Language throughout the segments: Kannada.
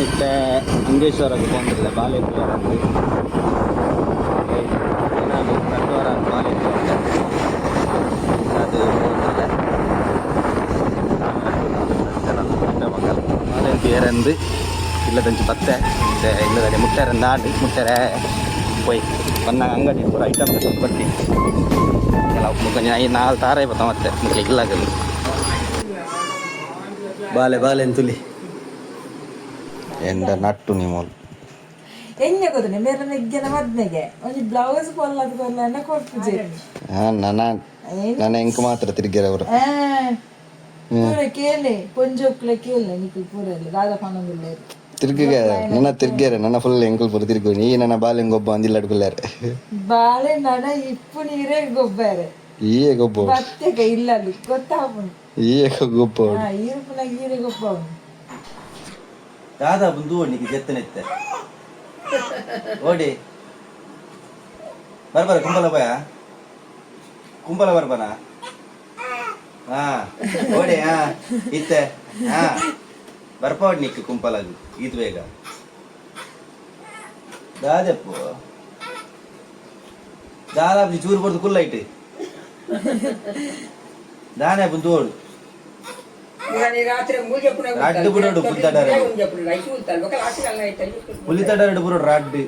ನಿತ್ತೆ ಅಂಗೇಶ್ವರಕ್ಕೆ ಬಂದಿಲ್ಲ ಬಾಲೇಶ್ವರ ಅಂತ ಏನಾದ್ರು ಕಟ್ಟೋರ ಬಾಲೇಶ್ವರ ಅದು ಬಾಲೆಂತು ಏರಂದು ಇಲ್ಲದಂಚು ಬತ್ತೆ ಮತ್ತೆ ಇಲ್ಲದಲ್ಲಿ ಮುಟ್ಟಾರಂದು ಆಡಿ ಮುಟ್ಟಾರೆ போய் ಬಂದಾಗ ಅಂಗಡಿ ಪೂರ ಐಟಮ್ ಬರ್ತಿ ಕೆಲವು ಕೊಂಚ ಐದು ನಾಲ್ಕು ತಾರೆ ಬರ್ತಾವ ಮತ್ತೆ ಮುಖ್ಯ ಇಲ್ಲ ಬಾಲೆ ಬಾಲೆ ಅಂತುಲಿ ಎಂದ ನಟ್ಟು ನೀವು ಎಣ್ಣೆ ಗೊತ್ತನೆ ಮೇರೆ ನೆಗ್ಗೆನ ಮದ್ಮೆಗೆ ಒಂದು ಬ್ಲೌಸ್ ಕೊಲ್ಲದ ಕೊಲ್ಲ ಕೊಡ್ಪುಜೆ ಹಾಂ ನನ್ನ ನನ್ನ ಎಂಕ್ ಮಾತ್ರ ತಿರುಗ್ಯಾರ ಅವರು ಪೂರ ಕೇಳಿ ಪೊಂಜೊಕ್ಲೆ ಕೇಳಿ ನಿಖಿಲ್ ಪೂರ ಇಲ್ಲ ದಾದಾ ಪಣಂದಿಲ್ಲ ತಿರ್ಗಿಗೆ ನನ್ನ ತಿರ್ಗ್ಯಾರ ನನ್ನ ಫುಲ್ ಎಂಕಲ್ ಪೂರ ತಿರುಗು ನೀ ನನ್ನ ಬಾಲೆ ಗೊಬ್ಬ ಅಂದಿಲ್ಲ ಅಡ್ಕೊಲ್ಲಾರೆ ಬಾಳೆ ನಡ ಇಪ್ಪು ನೀರೇ ಗೊಬ್ಬರ ಈಯೇ ಗೊಬ್ಬ ಬತ್ತೆಗ ಇಲ್ಲ ಅಲ್ಲಿ ಗೊತ್ತಾಪುಂಡು ಈಯೇ ಗೊಬ್ಬ ಹಾ ಈರ್ಪುನಾಗ ಈರೆ ಗೊಬ್ಬ ಅವನು ದಾದಾ ಬಂದು ನಿಗೆ ಜೆತ್ತನೆತ್ತೆ ಓಡಿ ಬರ್ಬರ ಕುಂಬಲ ಬಯ ಕುಂಬಲ ಬರ್ಬನ ಹಾ ಓಡಿ ಹಾ ಇತ್ತೆ ಹಾ ಬರ್ಪೋಡ್ ನಿಕ್ಕು ಕುಂಪಲಗು ಇದು ಬೇಗ ದಾದೆಪ್ಪು ದಾದಾಪಿ ಚೂರು ಬರ್ದು ಕುಲ್ಲ ಇಟ್ಟು ದಾನೆ ಬಂದು ಓಡು ರಡ್ಡು ಬಿಡೋಡು ಪುಲ್ತಡರೆ ಪುಲಿ ತಡರಡು ಬುರೋಡು ರಡ್ಡು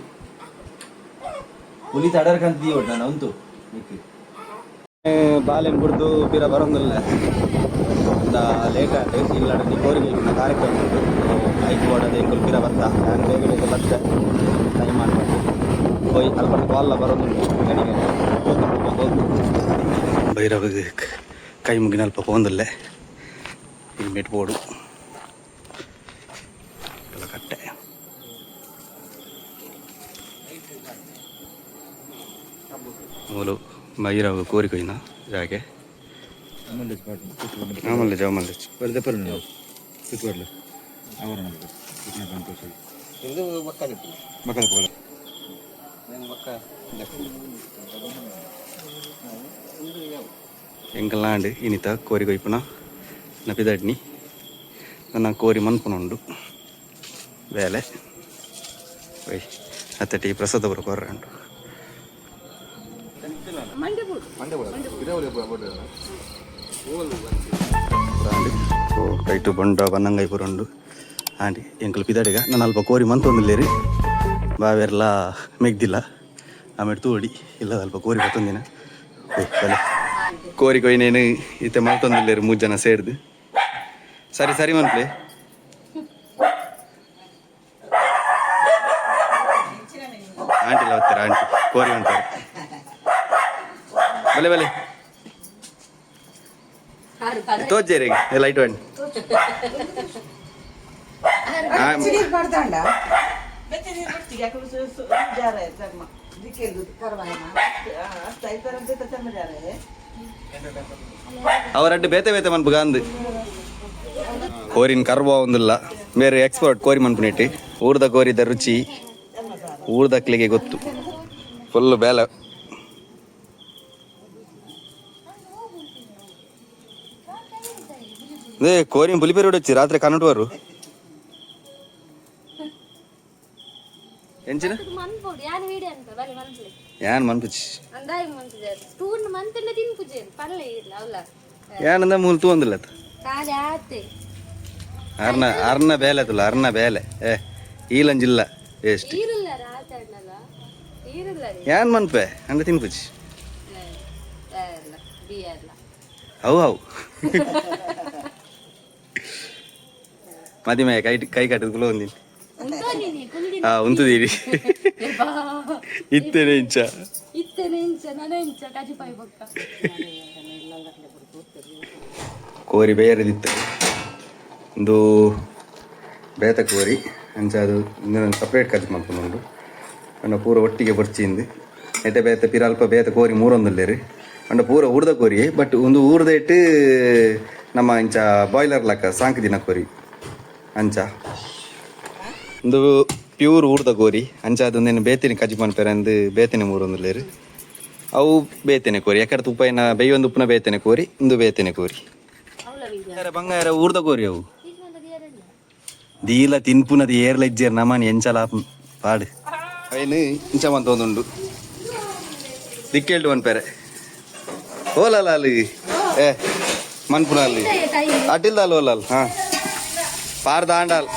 ಪುಲಿ ತಡರ ಕಂತ ತೀಯೋಡು ನಾನು ಅಂತು ಬಾಲೆನ್ ಬಿಡ್ದು ಪಿರ ಬರೋದಿಲ್ಲ ಅಂತ ಲೇಟ್ ಆಯ್ತು ಇಲ್ಲ ನೀ ಕೋರಿಗೆ ಇನ್ನ ಕಾರ್ಯಕ್ರಮ ಉಂಟು ಐದು ಓಡೋದು ಎಂಕುಲ್ ಪಿರ ಬತ್ತ ನಾನು ಬೇಗ ಬೇಗ ಬತ್ತ ಟೈಮ್ ಮಾಡ್ಬೇಕು ಹೋಯ್ ಅಲ್ಪ ಕಾಲ್ಲ ಬರೋದುಂಟು ಗಡಿಗೆ ಭೈರವಿಗೆ ಕೈ ಮುಗಿನ ಅಲ್ಪ ಹೋಂದಲ್ಲೇ మెట్ పోడు కట్టే. మూలు మయూరావు కోరికైనా జాగే మళ్ళీ జావ అండి ఇనిత కోరిక వైపున ಕೊಯ್ಪುನ ನಪಿದಡ್ನಿ. ನನ್ನ ಕೋರಿ ಮನ್ಪುನುಂಡು. ಬೇಲೆ. ಒಯ್ ಅತ್ತಟಿ ಪ್ರಸಾದ ಬರು ಕೊರ್ರಂಡು. ಓ, ಕೈಟು ಬಂಡ ಬನ್ನಂಗೈ ಪುರಂಡು ಆಂಟಿ ಎಂಕಲ್ ಪಿದಾಡಿಗ ನಾನು ಅಲ್ಪ ಕೋರಿ ಮಂತೊಂದಿಲ್ಲೇರಿ ಬಾವೆರ್ಲ ಮೆಗ್ದಿಲ್ಲ. ಆಮೇಲೆ ತೂಡಿ ಇಲ್ಲ ಅಲ್ಪ ಕೋರಿ ಬತ್ತೊಂದಿನ ಕೋರಿ ಕೊಯ್ನೇನು, ಈತೆ ಮಲ್ತೊಂದಿಲ್ಲೇರಿ ಮೂರು ಜನ ಸೇರ್ದು. ಸರಿ ಸರಿ ಮನ್ಪ್ಲಿ ಆಂಟಿಲ್ಲ ಹೋಗ್ತಾರೆ ಆಂಟಿ? ಕೋರಿ ಅಂತಾರೆ. ಬಲೆ ಬಲೆ. ತೋಜೇರಿ ಲೈಟ್ ಜಾರ ಅವರಡ್ಡು ಬೇತೆ ಬೇತೆ ಮನ್ಪುಗ ಅಂದು ಕೋರಿನ ಕರ್ವ ಒಂದಿಲ್ಲ. ಬೇರೆ ಎಕ್ಸ್ಪರ್ಟ್ ಕೋರಿ ಮನ್ಪುನಿಟ್ಟಿ ಊರ್ದ ಕೋರಿದ ರುಚಿ ಊರ್ದಕ್ಲಿಗೆ ಗೊತ್ತು. ಫುಲ್ ಬೇಲ. ಅದೇ ಕೋರಿನ ಪುಲಿಪೇರಿ ಹೊಡಚ್ಚಿ ರಾತ್ರಿ ಕನ್ನಡವರು ಎಂಚಿನ? ಮನ್ಪೊಡು ಯಾನ್ ವೀಡಿಯೋ ಅಂತ? ಬರೀ ಮನ್ಪುಲಿ ಏನ್ ಮನ್ಪುಚ್ಚಿ ಅಂದಾಯ ಮನ್ಪುಜೆ ಸ್ಪೂನ್ ಮಂತೆಲ್ಲ ತಿನ್ಪುಜೆ ಪಲ್ಲೆ ಇಲ್ಲ ಅವಲ್ಲ ಏನಂದ ಮೂಲ್ ತೂ ಒಂದಿಲ್ಲ ಅರ್ನ ಅರ್ನ ಬೇಲೆ ತುಲ ಅರ್ನ ಬೇಲೆ. ಏ ಈಲಂಜಿಲ್ಲ. ಎಷ್ಟು ಏನ್ ಮನ್ಪೆ? ಹಂಗ ತಿನ್ಪುಜಿ ಹೌ ಹೌ. ಮದಿಮೆ ಕೈ ಕೈ ಕಟ್ಟದ ಒಂದಿನ. ಹಾ ಉಂತದೀರಿ ಇತ್ತೇನೆ ಇಂಚ ಕೋರಿ ಬೇರೆದಿತ್ತು. ಒಂದು ಬೇತಕ್ಕೆ ಕೋರಿ ಅಂಚ ಅದು ಇನ್ನೊಂದು ಸಪ್ರೇಟ್ ಖರ್ಚು ಮಾಡ್ಕೊಂಡು ಅಂಡ ಪೂರ ಒಟ್ಟಿಗೆ ಬರ್ಚಿಂದು ಬೇತೆ ಬೇತ ಪಿರಲ್ಪ ಬೇತ ಕೋರಿ ಮೂರೊಂದುಲ್ಲೇರಿ ಅಂಡ ಪೂರ ಉರ್ದ ಕೋರಿ ಬಟ್ ಒಂದು ಊರ್ದ ಇಟ್ಟು ನಮ್ಮ ಇಂಚ ಬಾಯ್ಲರ್ ಲಕ್ಕ ಸಾಂಕ್ ದಿನ ಕೋರಿ ಅಂಚ. ಒಂದು ಪ್ಯೂರ್ ಊರ್ದ ಕೋರಿ ಅಂಚ ಅದೊಂದೇನು ಬೇತಿನ ಕಜಿ ಮಾಡ್ತಾರೆ ಅಂದು ಬೇತಿನ ಮೂರೊಂದುಲ್ಲೇರಿ ಅವು ಬೇತೆನೆ ಕೋರಿ ಯಾಕಡೆ ಏನ ಬೇಯೊಂದು ಉಪ್ಪನ ಬೇತನೆ ಕೋರಿ ಇಂದು ಬೇತನೆ ಕೋರಿ. ಬಂಗಾರ ಊರ್ದ ಕೋರಿ ಅವು. దీల తిన్పునది ఏర్ల ఇచ్చారు నమ్మని ఎంచలాపం పాడు. అయిన ఇంచమంత ఉండు దిక్కేళ్ళు అని పేరే ఓలాలి ఏ మన్పునాలి. అటిల్ దాల్ ఓలాలి పారు దాండాలి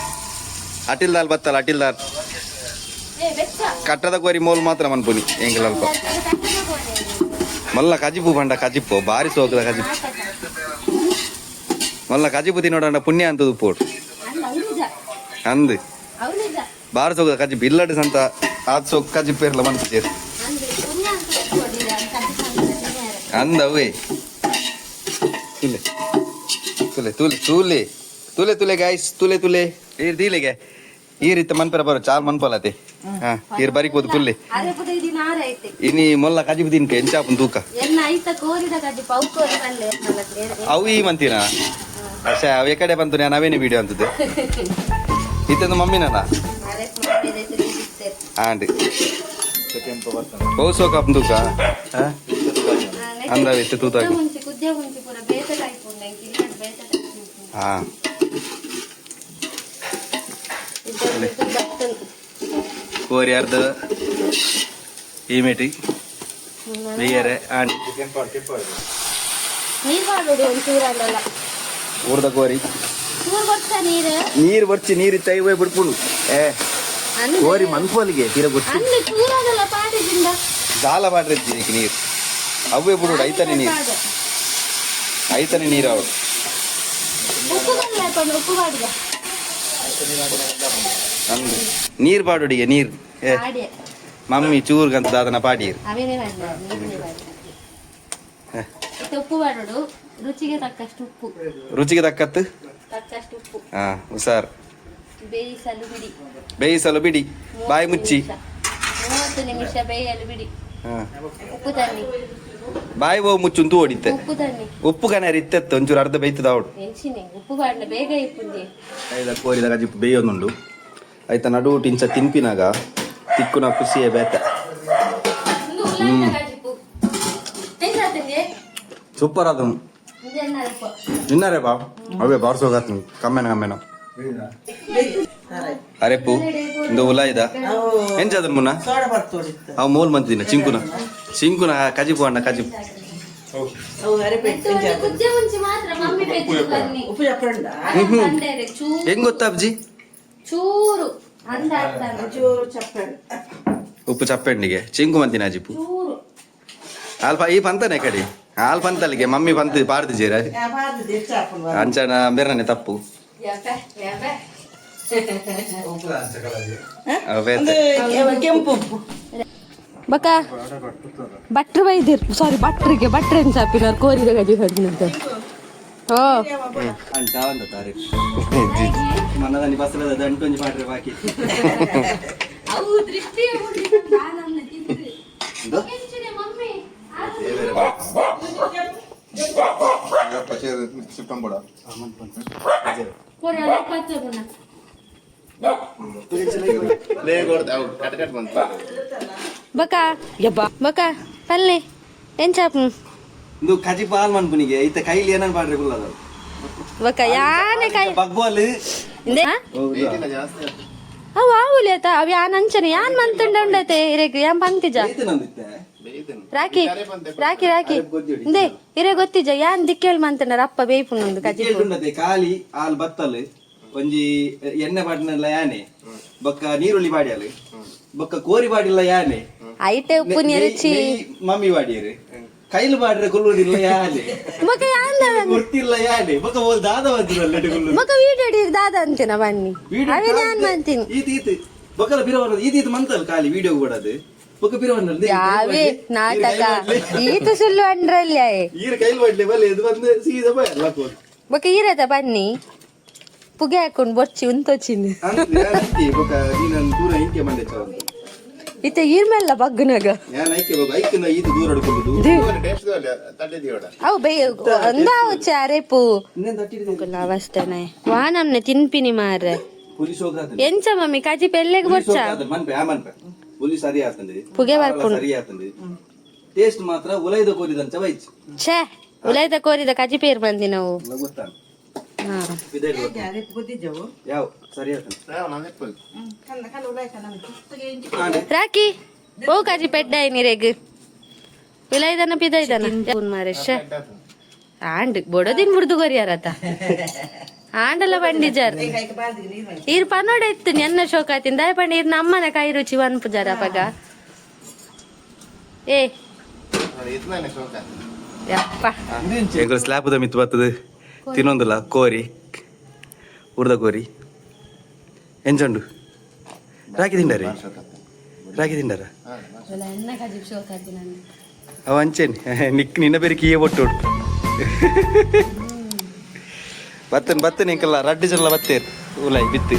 అటిల్ దాల్ బత్తాలి అటిల్ దాల్. కట్టద కోరి మోలు మాత్రం అనుకుని ఎంకలతో మళ్ళా కజిపు పండ కజిపు భారీ సోకుల కజిపు. మళ్ళా కజిపు తినడం పుణ్య దుప్పోడు ಅಂದೆ. ಬಾರ ಸೋಗ ಕಜ್ಜಿ ಬಿಲ್ಲಡ್ ಸಂತ ಆತ್ ಸೋಗ ಕಜ್ಜಿ ಪೇರ್ಲ ಮನಸ್ಸು ಸೇರಿ ಅಂದವೇ ತುಲೆ. ತುಲೆ ತುಲೆ ತುಲೆ. ತುಲೆ ತುಲೆ ಗಾಯ್ಸ್ ತುಲೆ ತುಲೆ. ಈರ್ ದೀಲೆಗೆ. ಈ ರೀತಿ ಮನ್ಪರ ಬರೋ ಚಾರ್ ಮನ್ಪಲತೆ. ಹಾ ಈರ್ ಬರೀಕ್ ಹೋದ್ ಕುಲ್ಲಿ. ಇನಿ ಮೊಲ್ಲ ಕಜಿ ಬಿದ್ದೀನ್ ಎಂಚಾಪನ್ ತೂಕ. ಅವು ಈ ಮಂತಿನ? ಅಷ್ಟೇ ಅವು ಕಡೆ ಬಂತು ನಾವೇನೇ ವಿಡಿಯೋ ಅಂತದ್ದು? ಇತ್ತಂದು ಮಮ್ಮಿನ ಅರೆ ಓಸೋ ಸೋಕಪ್ ತೂಕ ಅಂದ ತೂತಾಗಿ ಹಾ. ಕೋರಿ ಅರ್ಧ ಈ ಬೇಯರೆ ಬೇರೆ ಅಲ್ಲಲ್ಲ ಊರ್ದ ಕೋರಿ. ನೀರು ಬರ್ಚಿ ನೀರು ತೈ ಹೋಯ್ ಬಿಡ್ಕೊಂಡು ಏ ಕೋರಿ ಮನ್ಪೋಲಿಗೆ ತೀರ ಗೊತ್ತು. ಜಾಲ ಮಾಡಿರ್ತೀನಿ ನೀರು. ಅವೇ ಬಿಡು ಐತನೆ ನೀರು. ಐತನೆ ನೀರು ಅವ್ರು. ನೀರ್ ಪಾಡೋಡಿಗೆ ನೀರು. ಏ ಮಮ್ಮಿ ಚೂರ್ಗಂತ ದಾದನ ಪಾಡಿ ಅವೇನೇ ಮಾಡಿದ ನೀರೇ ಮಾಡಿ ಮತ್ತೆ ಉಪ್ಪು ರುಚಿಗೆ ತಕ್ಕಷ್ಟು ಉಪ್ಪು. ರುಚಿಗೆ ತಕ್ಕತ್ತು? ಹಾ ಹುಷಾರ್. ಬೇಯಿಸಲು ಬಿಡಿ. ಬೇಯಿಸಲು ಬಿಡಿ. ಬಾಯಿ ಮುಚ್ಚಿ. ಮೂವತ್ತು ನಿಮಿಷ ಬೇಯಲು ಬಿಡಿ. ಹಾ. ಉಪ್ಪು ತನ್ನಿ. ಬಾಯಿ ಹೋಗಿ ಮುಚ್ಚುಂತು ಓಡಿತ್ತೆ ಉಪ್ಪು ತನ್ನಿ. ಉಪ್ಪು ಕನ ಇತ್ತೆತ್ತು ಒಂಚೂರು ಅರ್ಧ ಬೇಯ್ತದ ಅವಳು. ನೆನ್ಸಿನಿ ಉಪ್ಪು ಬಾಡ್ಲ ಬೇಗ ಇಪ್ಪುಂದಿ. ಐದ ಕೋರಿದಾಗ ಜಿಪ್ಪು ಬೇಯೊಂದುಂಡು. ಆಯ್ತ ನಡು ಟಿಂಚ ತಿನ್ಪಿನಾಗ ತಿಕ್ಕುನ ಖುಷಿಯೇ ಬೇತ. ಸೂಪರ್ ಅದು ನಿನ್ನರೇ ಬಾ. ಅವೇ ಬಾರ್ಸೋಗಾತ್ ಕಮ್ಮೆನ ಕಮ್ಮೆನ. ಅರೆಪ್ಪು ಇಂದು ಉಲ ಇದ? ಎಂಚದ ಮುನ್ನ? ಸೋಡ ಮೋಲ್ ಅವು ಮೂಲ್ ಮಂತಿನ ಚಿಂಕುನ. ಚಿಂಕುನ ಕಜಿಪು ಅಣ್ಣ ಕಜಿಪು. ಅರೆ ಹೆಂಗ್ ಗೊತ್ತಾ ಅಬ್ಜಿ ಚೂರು. ಉಪ್ಪು ಚಪ್ಪೆಣ್ಣಿಗೆ ಚಿಂಕು ಮಂತಿನ ಅಜಿಪು. ಅಲ್ಪ ಈ ಪಂತನೆ ಕಡೆ. ಆಲ್ ಪಂತಲ್ಲಿಗೆ ಮಮ್ಮಿ ಪಂತ ಪಾರ್ದು ಜೀರ. ಅಂಚನ ಬೆರನೆ ತಪ್ಪು. ಕೆಂಪು ಬಕ ಭಟ್ರು ಬೈದಿರ್ ಸಾರಿ ಭಟ್ರಿಗೆ ಭಟ್ರೇನ್ ಚಾಪಿನ ಕೋರಿದ ಗಜಿ ಹೊಡ್ನಂತೆ ಓ. ಅಂತ ತಾರೆ ಮನದಲ್ಲಿ ಬಸಲದ ದಂಟೊಂಜಿ ಪಾಟ್ರೆ ಬಾಕಿ. ಅವು ದೃಷ್ಟಿ ಮಮ್ಮಿ ಪಚ್ಚ ಬಣ್ಣ ಬಕ ಯಬ್ಬ ಬಕ ಪಲ್ಲೆ ಏನ್ ಚಾಪು? ಇದು ಕಜಿ ಪಾಲ್ ಮನ್ಪುನಿಗೆ ಈತ ಕೈಲಿ ಏನನ್ ಪಾಡ್ರೆ ಗುಲ್ಲದ ಬಕ ಯಾನೆ ಕಾಯಿ ಬಗ್ಬೋಲ್. ಇಂದೆ ಅವು ಯಾನ್ ಅಂಚನೆ ಯಾನ್ ಮಂತುಂಡ ಉಂಡತೆ ಇರೆಗ್ ಯಾನ್ ಪಂಕ್ತಿಜ ನಂದಿತ್ತೆ. Rocky Rocky Rocky. ಇಂದೆ ಇರೇ ಗೊತ್ತಿಜ ಯಾನ್ ದಿಕ್ಕೇಳ್ ಮಂತನಾರ ಅಪ್ಪ ಬೇಯ್ಪುನೊಂದು ಕಜಿ ಕಾಲಿ ಆಲ್ ಬತ್ತಲ್ ಒಂಜಿ ಎಣ್ಣೆ ಬಾಡಿನಲ್ಲ ಯಾನೆ? ಬಕ್ಕ ನೀರುಳ್ಳಿ ಬಾಡಿಯಲ್. ಬಕ್ಕ ಕೋರಿ ಬಾಡಿಲ್ಲ ಯಾನೆ? ಐಟೆ ಉಪ್ಪು ನೆರೆಚಿ. ಮಮ್ಮಿ ಬಾಡಿಯರು. ಕೈಲು ಬಾಡ್ರೆ ಕೊಲ್ಲುವುದಿಲ್ಲ ಯಾನೆ? ಮಗ ಯಾನ್ ಗೊತ್ತಿಲ್ಲ ಯಾನೆ? ಬಕ್ಕ ಓಲ್ ದಾದ ಬಂದಿರಲ್ಲ ಮಗ ವಿಡಿಯೋ ಹಿಡಿದು ದಾದ ಅಂತೀನ ಬನ್ನಿ. ಅವೇ ನಾನ್ ಮಂತೀನಿ ಈತ ಈತ. ಬೊಕ್ಕಲ ಬಿರವನ ಈತ ಈತ ಮಂತಲ್ ಖಾಲಿ ವಿಡಿಯೋ ಕೂಡ ಬೊಕ್ಕ ಬಿರವನ ಯಾವೇ ನಾಟಕ. ಈತು ಸುಳ್ಳು ಅಂಡ್ರಲ್ಲಿ ಬೊಕ ಬನ್ನಿ ಪುಗೆ ಹಾಕೊಂಡು ಬೊಚ್ಚಿ ಉಂತೊಚ್ಚಿನಿ ಇತ್ತ ಈರ್ಮೆಲ್ಲ ಬಗ್ಗನಾಗ. ಅವು ಬೈ ಒಂದು ಚಾರೆಪು ಅವಸ್ಥೆನೆ ವಾನಮ್ನೆ ತಿನ್ಪಿನಿ ಮಾರ್ರೆ. ಎಂಚ ಮಮ್ಮಿ ಕಾಜಿ ಪೆಲ್ಲೆಗೆ ಬೊಚ್ಚ? ಪೊಲೀಸ್ ಸರಿ ಆತಂದೆ ಪುಗೆ ಬರ್ಕೊಂಡು ಸರಿ ಆತಂದೆ ಟೇಸ್ಟ್ ಮಾತ್ರ ಉಲೈದ ಕೋರಿದಂತ ವೈಚ್. ಛೇ ಉಲೈದ ಕೋರಿದ ಕಜಿ ಪೇರ್ ಬಂದಿ ನಾವು. ಗೊತ್ತಾನ ಯಾವ? ಸರಿ ರಾಕಿ ಓ ಕಾಜಿ ಪೆಡ್ಡ ನೀರೇಗ್ ಇದಾನ ಪಿದ ಇದಾನ ಫೋನ್ ಮಾರೇಶ ಆಂಡ್ ಬೊಡದಿನ್ ಬುಡ್ದು ಗೊರಿಯಾರತ. ಆಂಡಲ ಪಂಡಿಜರ್ ಇರ್ ಪನೋಡ ಇತ್ತು ಎನ್ನ ಶೋಕಾತಿನ್ ದಯ ಪಂಡ ಇರ್ ನಮ್ಮನ ಕೈ ರುಚಿ ಒನ್ ಪುಜಾರ ಪಗ. ಏ. ಯಪ್ಪ. ಎಂಕಲ್ ಸ್ಲ್ಯಾಬ್ದ ಮಿತ್ತು ಬರ್ತದೆ. ತಿನ್ನೊಂದಿಲ್ಲ ಕೋರಿ. ಉರ್ದ ಕೋರಿ. ಎಂಜಂಡು ರಾಕಿ ತಿಂಡಾರಿ? ರಾಕಿ ತಿಂಡಾರ? ಅವ ಅಂಚೇನಿ. ನಿಕ್ ನಿನ್ನ ಬೇರೆ ಕೀಯ ಒಟ್ಟು ಬತ್ತನ್ ಬತ್ತನ್ ಇಂಕಲ್ಲ ರಡ್ಡಿ ಜಲ್ಲ ಬತ್ತೇರ್ ಉಲಾಯ್ ಬಿತ್ತು.